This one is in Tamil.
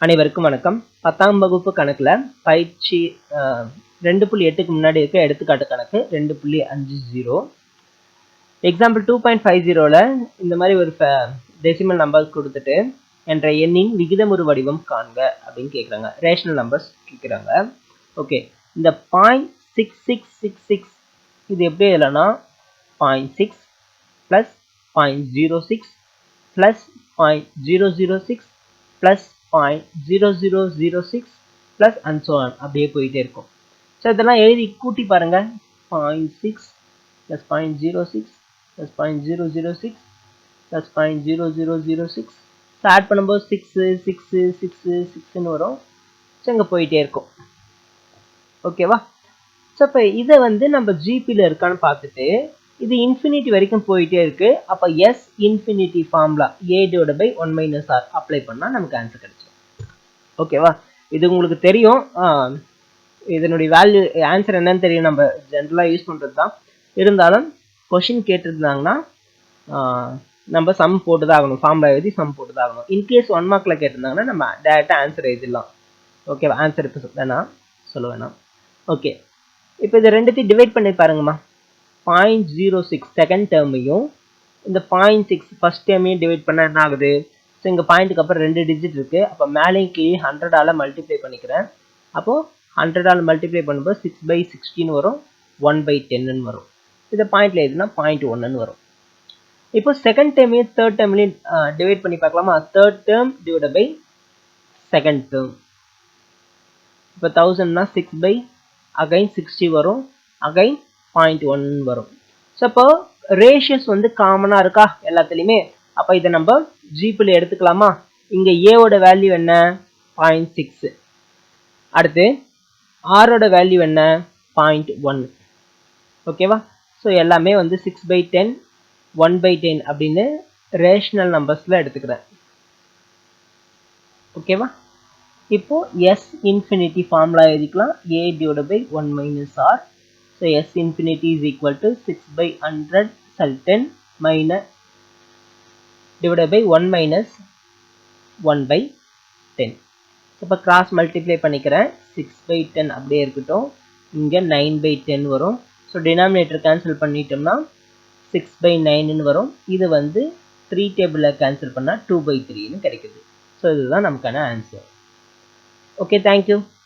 அனைவருக்கும் வணக்கம். பத்தாம் வகுப்பு கணக்கில் பயிற்சி ரெண்டு புள்ளி எட்டுக்கு முன்னாடி இருக்க எடுத்துக்காட்டு கணக்கு ரெண்டு புள்ளி அஞ்சு zero example two point five ஜீரோவில் இந்த மாதிரி ஒரு டெசிமல் நம்பர் கொடுத்துட்டு என்ற எண்ணின் விகிதமுறு வடிவம் காண்க அப்படின்னு கேட்குறாங்க ரேஷனல் நம்பர்ஸ் கேட்குறாங்க ஓகே இந்த point six six six six இது எப்படி இல்லைன்னா point six plus point zero six plus point zero zero six plus point zero zero zero six plus and so அப்படியே போயிட்டே இருக்கும். ஸோ இதெல்லாம் எழுதி கூட்டி பாருங்கள் point six plus point zero six plus point zero zero six plus point zero zero zero six so add பண்ணும்போது சிக்ஸு சிக்ஸு சிக்ஸு சிக்ஸ்னு வரும். ஸோ இங்கே போயிட்டே இருக்கும். ஓகேவா ஸோ இப்போ இதை வந்து நம்ம ஜிபியில் இருக்கான்னு பார்த்துட்டு இது இன்ஃபினிட்டி வரைக்கும் போயிட்டே இருக்கு. அப்போ S infinity formula A divide by one minus R apply பண்ணால் நமக்கு ஆன்சர் கிடைச்சிடும் ஓகேவா இது உங்களுக்கு தெரியும். இதனுடைய வேல்யூ ஆன்சர் என்னன்னு தெரியும். நம்ம ஜென்ரலாக யூஸ் பண்ணுறது தான் இருந்தாலும் கொஷின் கேட்டிருந்தாங்கன்னா நம்ம சம் போட்டு தான் ஆகணும். ஃபார்முலா எழுதி சம் போட்டு தான் ஆகணும் இன்கேஸ் ஒன் மார்க்கில் கேட்டிருந்தாங்கன்னா நம்ம டேரெக்டாக ஆன்சர் எழுதிடலாம். ஓகேவா ஆன்சர் இப்போ வேணாம். சொல்ல வேணாம். ஓகே இப்போ இது ரெண்டுத்தையும் டிவைட் பண்ணி பாருங்கம்மா. பாயிண்ட் ஜீரோ சிக்ஸ் செகண்ட் டேர்மையும் இந்த பாயிண்ட் சிக்ஸ் ஃபஸ்ட் டேர்மையும் டிவைட் பண்ணால் என்ன ஆகுது? ஸோ இங்கே பாயிண்ட்டுக்கு அப்புறம் ரெண்டு டிஜிட் இருக்குது அப்போ மேலேயும் கீழே ஹண்ட்ரடால் மல்டிப்ளை பண்ணிக்கிறேன். அப்போது ஹண்ட்ரடால் மல்டிப்ளை பண்ணும்போது சிக்ஸ் பை சிக்ஸ்டீன் வரும் ஒன் பை டென்னு வரும். இந்த பாயிண்டில் எதுனா பாயிண்ட் ஒன்றுன்னு வரும். இப்போ செகண்ட் டேர்மையும் தேர்ட் டேர்ம்லையும் டிவைட் பண்ணி பார்க்கலாமா? Third term divide by second term இப்போ தௌசண்ட்னா சிக்ஸ் பை அகைன் சிக்ஸ்டி வரும். அகைன் பாயிண்ட் ஒன் வரும். ஸோ அப்போ ரேஷியஸ் வந்து காமனாக இருக்கா? எல்லாத்துலேயுமே. அப்போ இதை நம்ம ஜிபியில் எடுத்துக்கலாமா? இங்கே ஏவோட வேல்யூ என்ன? பாயிண்ட் சிக்ஸு அடுத்து ஆரோட வேல்யூ என்ன? பாயிண்ட் ஒன் ஓகேவா ஸோ எல்லாமே வந்து six by ten one by ten அப்படின்னு ரேஷனல் நம்பர்ஸில் எடுத்துக்கிறேன். ஓகேவா இப்போ எஸ் இன்ஃபினிட்டி ஃபார்முலா எழுதிக்கலாம். A divide by one minus R so S infinity is equal to six by hundred Chal ten minus divide by one minus one by ten இப்போ கிராஸ் மல்டிப்ளை பண்ணிக்கிறேன். சிக்ஸ் பை டென் அப்படியே இருக்கட்டும். இங்கே நைன் பை டென் வரும். ஸோ டினாமினேட்டர் கேன்சல் பண்ணிட்டோம்னா சிக்ஸ் பை நைனுன்னு வரும். இது வந்து த்ரீ டேபிளில் கேன்சல் பண்ணால் டூ பை த்ரீன்னு கிடைக்குது. ஸோ இதுதான் நமக்கான ஆன்சர் ஓகே தேங்க்யூ